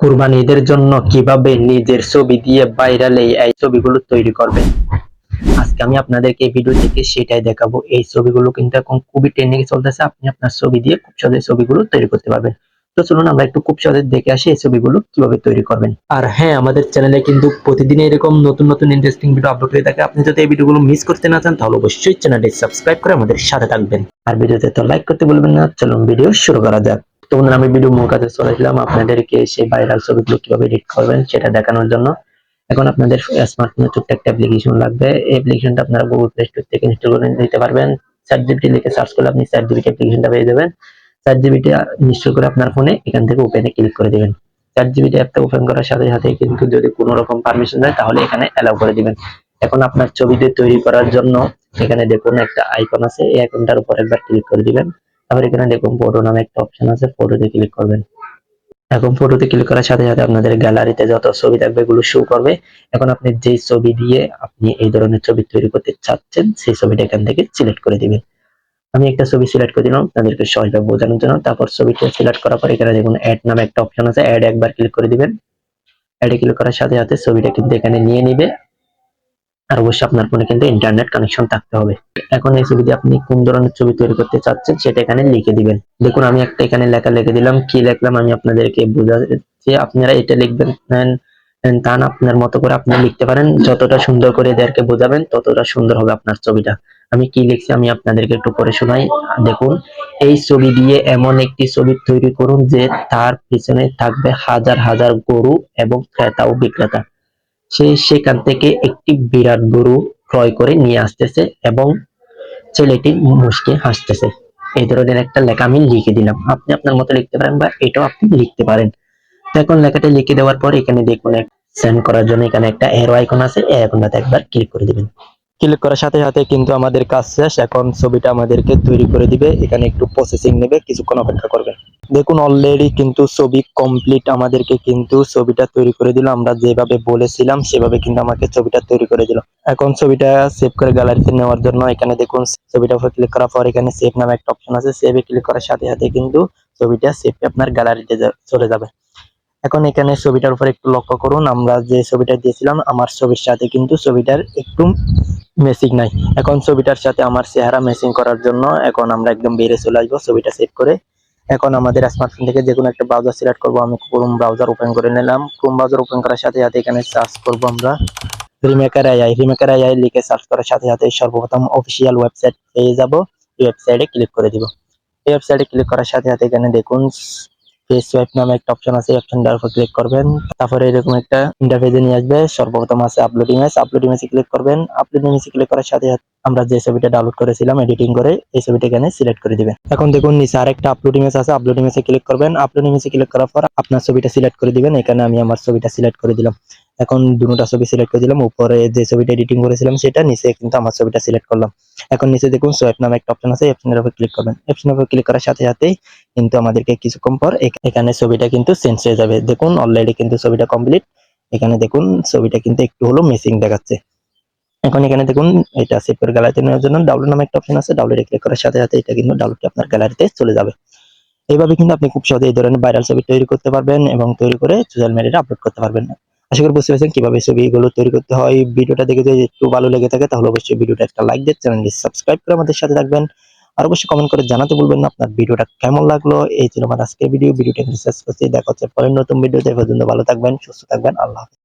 কুরবানি ঈদের জন্য কীভাবে নিজের ছবি দিয়ে ভাইরালে এই ছবিগুলো তৈরি করবেন? আজকে আমি আপনাদেরকে এই ভিডিও থেকে সেটাই দেখাবো। এই ছবিগুলো কিন্তু এখন খুবই ট্রেন্ডিং চলতেছে। আপনি আপনার ছবি দিয়ে খুব সহজে ছবিগুলো তৈরি করতে পারবেন। তো চলুন আমরা একটু খুব সহজে দেখে আসি এই ছবিগুলো কীভাবে তৈরি করবেন। আর হ্যাঁ আমাদের চ্যানেলে কিন্তু প্রতিদিন এরকম নতুন নতুন ইন্টারেস্টিং ভিডিও আপলোড হয়ে থাকে। আপনি যদি এই ভিডিওগুলো মিস করতে না চান, তাহলে অবশ্যই চ্যানেলটি সাবস্ক্রাইব করে আমাদের সাথে থাকবেন। আর ভিডিওতে তো লাইক করতে বলবেন না। চলুন ভিডিও শুরু করা যাক। তো বন্ধুরা, আমি ভিডিও মূল কাজে চলেছিলাম আপনাদেরকে সেই ভাইরাল ছবিগুলো কীভাবে এডিট করবেন সেটা দেখানোর জন্য। এখন আপনাদের স্মার্টফোনে ছোট্ট একটা অ্যাপ্লিকেশন লাগবে। এই অ্যাপ্লিকেশনটা আপনারা গুগল প্লে স্টোর থেকে ইনস্টল করে নিতে পারবেন। চ্যাট জিবিটি লিখে সার্চ করলে আপনি চ্যাট জিবিটি অ্যাপ্লিকেশনটা পেয়ে যাবেন। চ্যাট জিবিটি ইনস্টল করে আপনার ফোনে এখান থেকে ওপেনে ক্লিক করে দিবেন। চ্যাট জিবিটি অ্যাপটা ওপেন করার সাথে সাথে কিন্তু যদি কোনো রকম পারমিশন দেয়, তাহলে এখানে অ্যালাউ করে দিবেন। এখন আপনার ছবিতে তৈরি করার জন্য এখানে দেখুন একটা আইকন আছে। এই আইকনটার উপর একবার ক্লিক করে দিবেন। তারপর এখানে দেখুন ফটো নামে একটা অপশন আছে ফটোতে ক্লিক করবেন। এখন ফটোতে ক্লিক করার সাথে সাথে আপনাদের গ্যালারিতে যত ছবি থাকবে এগুলো শো করবে। এখন আপনি যে ছবি দিয়ে আপনি এই ধরনের ছবি তৈরি করতে চাচ্ছেন, সেই ছবিটা এখান থেকে সিলেক্ট করে দিবেন। আমি একটা ছবি সিলেক্ট করে দিলাম আপনাদেরকে সহজভাবে বোঝানোর জন্য। তারপর ছবিটা সিলেক্ট করার পর এখানে দেখুন অ্যাড নামে একটা অপশন আছে অ্যাড একবার ক্লিক করে দিবেন। অ্যাডে ক্লিক করার সাথে সাথে ছবিটা কিন্তু এখানে নিয়ে নিবে। আর অবশ্যই আপনার ফোনে কিন্তু ইন্টারনেট কানেকশন থাকতে হবে। এখন এই ছবি আপনি কোন ধরনের ছবি তৈরি করতে চাচ্ছেন সেটা এখানে লিখে দিবেন। দেখুন আমি একটা এখানে লেখা লিখে দিলাম। কি লিখলাম আমি আপনাদেরকে বোঝাচ্ছি। আপনারা এটা লিখবেন আহ, তা না আপনার মতো করে আপনি লিখতে পারেন। যতটা সুন্দর করে এদেরকে বোঝাবেন ততটা সুন্দর হবে আপনার ছবিটা। আমি কি লিখছি আমি আপনাদেরকে একটু পরে শোনাই। দেখুন এই ছবি দিয়ে এমন একটি ছবি তৈরি করুন যে তার পিছনে থাকবে হাজার হাজার গরু এবং ক্রেতা ও বিক্রেতা। সে সেখান থেকে একটি বিরাট গরু ক্রয় করে নিয়ে আসতেছে এবং ছেলেটি মুসকে হাসতেছে। এই ধরনের একটা লেখা আমি লিখে দিলাম। আপনি আপনার মতো লিখতে পারেন বা এটাও আপনি লিখতে পারেন। এখন লেখাটা লিখে দেওয়ার পর এখানে দেখুন সেন্ড করার জন্য এখানে একটা এরো আইকন আছে। এই আইকনটাতে একবার ক্লিক করে দিবেন। ক্লিক করার সাথে সাথে কিন্তু আমাদের কাজ শেষ। এখন ছবিটা আমাদেরকে তৈরি করে দিবে। এখানে একটু প্রসেসিং নেবে। কিছুক্ষণ অপেক্ষা করবেন দেখুন অলরেডি কিন্তু ছবি কমপ্লিট আমাদেরকে কিন্তু ছবিটা তৈরি করে দিল। আমরা যেভাবে বলেছিলাম, সেভাবে কিন্তু আমাকে ছবিটা তৈরি করে দিল। এখন ছবিটা সেভ করে গ্যালারিতে নেওয়ার জন্য এখানে দেখুন ছবিটার উপর ক্লিক করার পর এখানে সেভ নামে একটা অপশন আছে। সেভে ক্লিক করার সাথে সাথে কিন্তু ছবিটা সেভ আপনার গ্যালারিতে চলে যাবে। এখন এখানে ছবিটার উপর একটু লক্ষ্য করুন, আমরা যে ছবিটা দিয়েছিলাম, আমার ছবির সাথে কিন্তু ছবিটার একটু মেসিং নাই। এখন ছবিটার সাথে আমার চেহারা মেসিং করার জন্য এখন আমরা একদম বেড়ে চলে আসব। ছবিটা সেভ করে এখন আমাদের স্মার্টফোন থেকে যে কোনো একটা ব্রাউজার সিলেক্ট করব, আমি ক্রোম ব্রাউজার ওপেন করে নিলাম। ক্রোম ব্রাউজার ওপেন করার সাথে সাথে এখানে সার্চ করব আমরা। রিমেকার আইআই রিমেকার আইআই লিখে সার্চ করার সাথে সাথে সর্বপ্রথম অফিসিয়াল ওয়েবসাইট পেয়ে যাব। ওয়েবসাইটে ক্লিক করে দিব। এই ওয়েবসাইটে ক্লিক করার সাথে সাথে এখানে দেখুন ফেস সোয়াইপ নামে একটা অপশন আছে অপশনটার উপর ক্লিক করবেন। তারপরে এরকম একটা ইন্টারফেসে নিয়ে আসবে, সর্বপ্রথম আছে আপলোড ইমেজ আপলোড ইমেজে ক্লিক করবেন। আপলোড ইমেজে ক্লিক করার সাথে সাথে আমরা যে ছবিটা ডাউনলোড করেছিলাম এডিটিং করে এই ছবিটা এখানে সিলেক্ট করে দিবেন। এখন দেখুন, নিচে আরেকটা আপলোড ইমেজ আছে আপলোড ইমেজে ক্লিক করবেন। আপলোড ইমেজে ক্লিক করার পর আপনার ছবিটা সিলেক্ট করে দিবেন। এখানে আমি আমার ছবিটা সিলেক্ট করে দিলাম। এখন দুটোটা ছবি সিলেক্ট করে দিলাম। উপরে যে ছবিটা এডিটিং করেছিলাম সেটা, নিচে কিন্তু আমার ছবিটা সিলেক্ট করলাম। এখন নিচে দেখুন সোয়েপ নামে একটা অপশন আছে অপশনের উপর ক্লিক করবেন। অপশনের উপর ক্লিক করার সাথে সাথেই কিন্তু আমাদেরকে কিছুক্ষণ পর এখানে ছবিটা কিন্তু চেঞ্জ হয়ে যাবে। দেখুন অলরেডি কিন্তু ছবিটা কমপ্লিট এখানে দেখুন, ছবিটা কিন্তু একটু হলো মিসিং দেখাচ্ছে। এখন এখানে দেখুন, এটা সেভ করে গ্যালারিতে নেওয়ার জন্য ডাউনলোড নামে একটা অপশন আছে। ডাউনলোডে ক্লিক করার সাথে সাথে এটা কিন্তু ডাউনলোড আপনার গ্যালারিতে চলে যাবে। এইভাবে কিন্তু আপনি খুব সহজে এই ধরনের ভাইরাল ছবি তৈরি করতে পারবেন এবং তৈরি করে সোশ্যাল মিডিয়াতে আপলোড করতে পারবেন। আশা করি বুঝতে পেরেছেন কীভাবে ছবিগুলো তৈরি করতে হয়। ভিডিওটা দেখে যদি একটু ভালো লেগে থাকে, তাহলে অবশ্যই ভিডিওটা একটা লাইক দিয়ে চ্যানেলটি সাবস্ক্রাইব করে আমাদের সাথে থাকবেন। আর অবশ্যই কমেন্ট করে জানাতে বলবেন না আপনার ভিডিওটা কেমন লাগল। এই ছিল আমার আজকের ভিডিও ভিডিওটা রিসার্চ করছি। দেখা হচ্ছে পরের নতুন ভিডিওতে পর্যন্ত ভালো থাকবেন, সুস্থ থাকবেন। আল্লাহ।